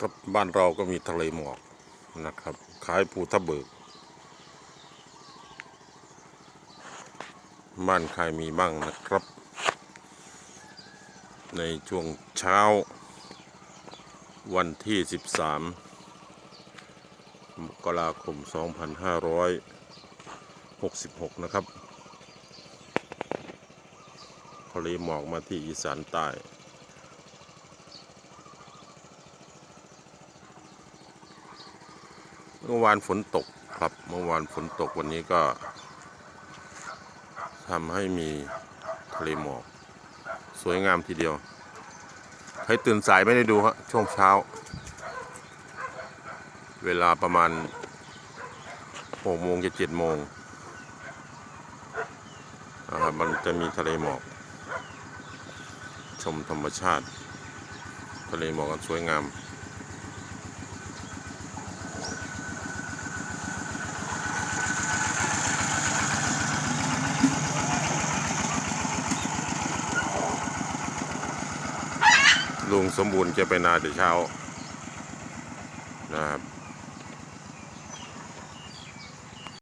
ครับบ้านเราก็มีทะเลหมอกนะครับขายภูทับเบิก บ้านใครมีบ้างนะครับ ในช่วงเช้า วันที่ 13มกราคม 2566 นะครับทะเลหมอกมาที่อีสานใต้ เมื่อวานฝนตกครับ เมื่อวานฝนตกวันนี้ก็ทำให้มีทะเลหมอกสวยงามทีเดียวใครตื่นสายไม่ได้ดูครับช่วงเช้า เวลาประมาณ6โมงจะ7โมงนะครับมันจะมีทะเลหมอก ชมธรรมชาติ ทะเลหมอกกันสวยงาม ลุงสมบูรณ์จะไปนาแต่เช้านะครับ